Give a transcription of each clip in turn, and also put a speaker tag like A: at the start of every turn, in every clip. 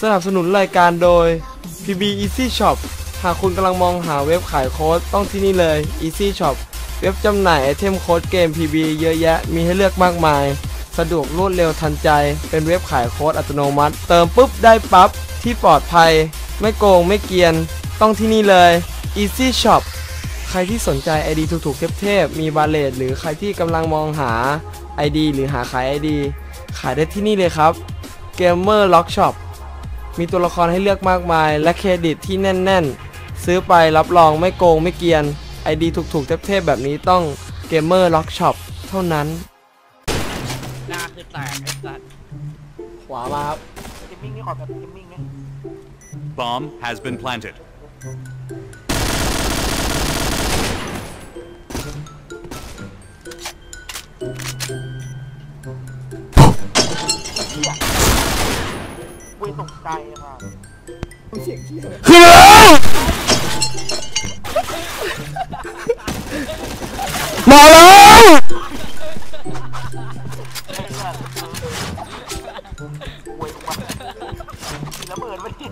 A: สนับสนุนรายการโดย PB Easy Shop หากคุณกำลังมองหาเว็บขายโค้ดต้องที่นี่เลย Easy Shop เว็บจำหน่ายไอเทมโค้ดเกม PB เยอะแยะ มีให้เลือกมากมาย สะดวกรวดเร็วทันใจ เป็นเว็บขายโค้ดอัตโนมัติ เติมปุ๊บได้ปั๊บ ที่ปลอดภัย ไม่โกงไม่เกียน ต้องที่นี่เลย Easy Shop ใครที่สนใจ ID ถูกๆเทพๆมีบาเลตหรือใครที่กำลังมองหา ID หรือหาขาย ID ขายได้ที่นี่เลยครับ Gamer Lock Shop มีตัวละครให้เลือกมากมาย และเครดิตที่แน่น ๆ ซื้อไปรับรองไม่โกงไม่เกรียน ID ถูกๆเทพๆแบบนี้ต้อง Gamer Lock Shop เท่านั้น
B: หน้าคือแตกไอ้สัตว์
A: ขวามาครับ
B: จิมมิ่งนี่ขอแบบจิมมิ่งนี่
C: Bomb has been planted.
B: เว้ยตกใจอะค่ะ
A: ขึ้นแล้วมาแล้ว
B: เว้ยว่ะมีระเบิดไว้เนี่ย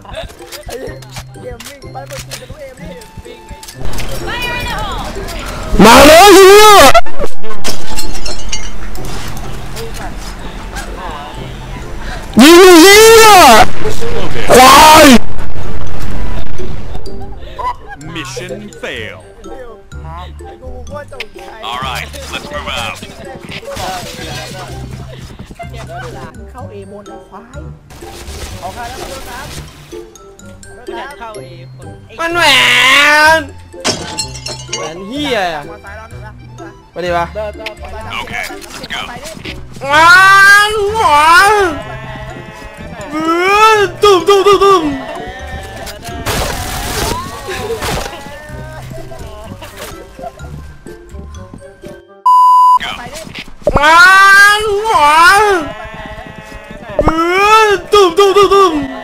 A: มาแล้วเฮีย ยิงเฮียควาย
C: Mission fail. All right, let's move out.
B: เข้าเอหมดอะควายเอาค่ะแล้วโดนน้ำกูจะเข้าเอคนไอ้
A: มันแหวนแหวนเฮียอะ
B: มาซ้ายเราหนึ่งนะ
A: ไปดิปะ
B: เดินเดินไปแล้ว
C: Okay, let's go.
B: ไปดิ
A: ว้า tùm tùm tùm tùm Man, man. Tùm tùm tùm tùm